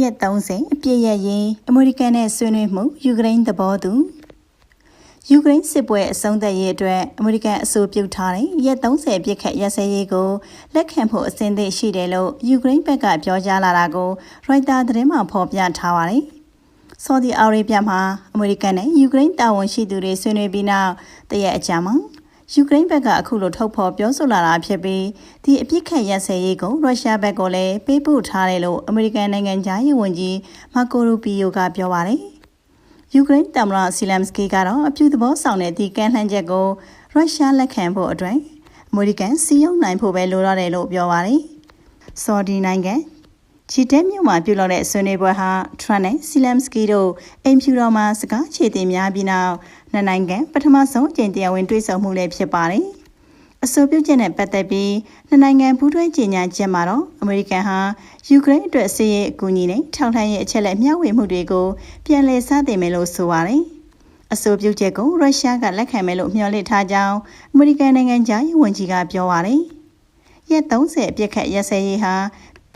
ရက်30အပြည့်ရရင်အမေရိကန်နဲ့ဆွေးနွေးမှုယူကရိန်းသဘောတူယူကရိန်းစစ်ပွဲအဆုံးသတ်ရေးအတွက်အမေရိကန်အဆိုပြုထားတဲ့ရက်30ပြည့်ခတ်ရစဲရေးကိုလက်ခံဖို့အဆင်သင့်ရှိတယ်လို့ယူကရိန်းဘက်ကပြောကြားလာတာကိုရိုက်တာသတင်းမှာဖော်ပြထားပါတယ်။ဆော်ဒီအာရေဗျမှာအမေရိကန်နဲ့ယူကရိန်းတာဝန်ရှိသူတွေဆွေးနွေးပြီးနောက်တရက်အကြာမှာ ယူကရိန်းဘက်ကအခုလိုထုတ်ဖော်ပြောဆိုလာတာဖြစ်ပြီးဒီအပြစ်ခတ်ရက်စဲရေးကိုရုရှားဘက်ကလည်းပေးပို့ထားတယ်လို့အမေရိကန်နိုင်ငံသားရေးဝန်ကြီးမာကိုရူပီယိုကပြောပါတယ်။ယူကရိန်းသမ္မတဆီလမ်စကီကတော့အပြုသဘောဆောင်တဲ့ဒီကန့်လှမ်းချက်ကိုရုရှားလက်ခံဖို့အတွက်အမေရိကန်စီးရုံနိုင်ဖို့ပဲလိုရတယ်လို့ပြောပါတယ်။ဆော်ဒီနိုင်ငံ ချီတဲမြို့မှာပြုလုပ်တဲ့ဆွေးနွေးပွဲဟာထရန့်နဲ့ဆီလမ်စကီတို့အိမ်ဖြူတော်မှာစကားခြေတင်များပြီးနောက်နှစ်နိုင်ငံပထမဆုံးအကြိမ်တရားဝင်တွေ့ဆုံမှုလည်းဖြစ်ပါတယ်။အဆိုပြုချက်နဲ့ပတ်သက်ပြီးနှစ်နိုင်ငံပူးတွဲကြေညာချက်မှာတော့အမေရိကန်ဟာယူကရိန်းအတွက်စစ်ရေးအကူအညီနဲ့ထောက်လှမ်းရေးအချက်လက်မျှဝေမှုတွေကိုပြန်လည်စတင်မယ်လို့ဆိုပါတယ်။အဆိုပြုချက်ကိုရုရှားကလက်ခံမယ်လို့မျှော်လင့်ထားကြောင်းအမေရိကန်နိုင်ငံသားရေးဝန်ကြီးကပြောပါတယ်။ရက်30အပြည့်ခတ်ရက်စဲရေးဟာ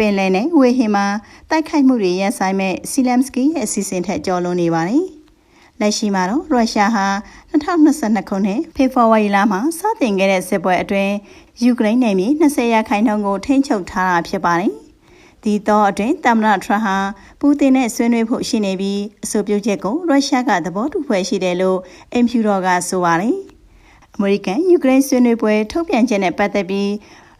ပင်လယ်နဲ့ဝေဟင်မှာတိုက်ခိုက်မှုတွေရပ်ဆိုင်မဲ့ဆီလမ်စကီရဲ့အစီအစဉ်ထက်ကျော်လွန်နေပါတယ်။လက်ရှိမှာတော့ရုရှားဟာ2022ခုနှစ်ဖေဖော်ဝါရီလမှာစတင်ခဲ့တဲ့စစ်ပွဲအတွင်းယူကရိန်းနယ်မြေ20ရာခိုင်နှုန်းကိုထိန်းချုပ်ထားတာဖြစ်ပါတယ်။ဒီတော့အတွင်းသမ္မတထရန့်ဟာပူတင်နဲ့ဆွေးနွေးဖို့ရှိနေပြီးအဆိုပြုချက်ကိုရုရှားကသဘောတူဖွဲ့ရှိတယ်လို့အင်ဖြူတော်ကဆိုပါတယ်။အမေရိကန်ယူကရိန်းဆွေးနွေးပွဲထုတ်ပြန်ချက်နဲ့ပတ်သက်ပြီး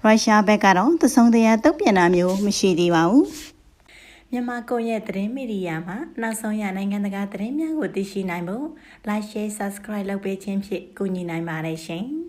ရုရှားဘက်ကတော့သစုံတရာတုံ့ပြန်တာမျိုးမရှိသေးပါဘူး။မြန်မာကွန်ရက်သတင်းမီဒီယာမှာနောက်ဆုံးရနိုင်ငံတကာသတင်းများကိုသိရှိနိုင်ဖို့ Like Share Subscribe လုပ်ပေးခြင်းဖြင့်ကူညီနိုင်ပါတယ်ရှင်။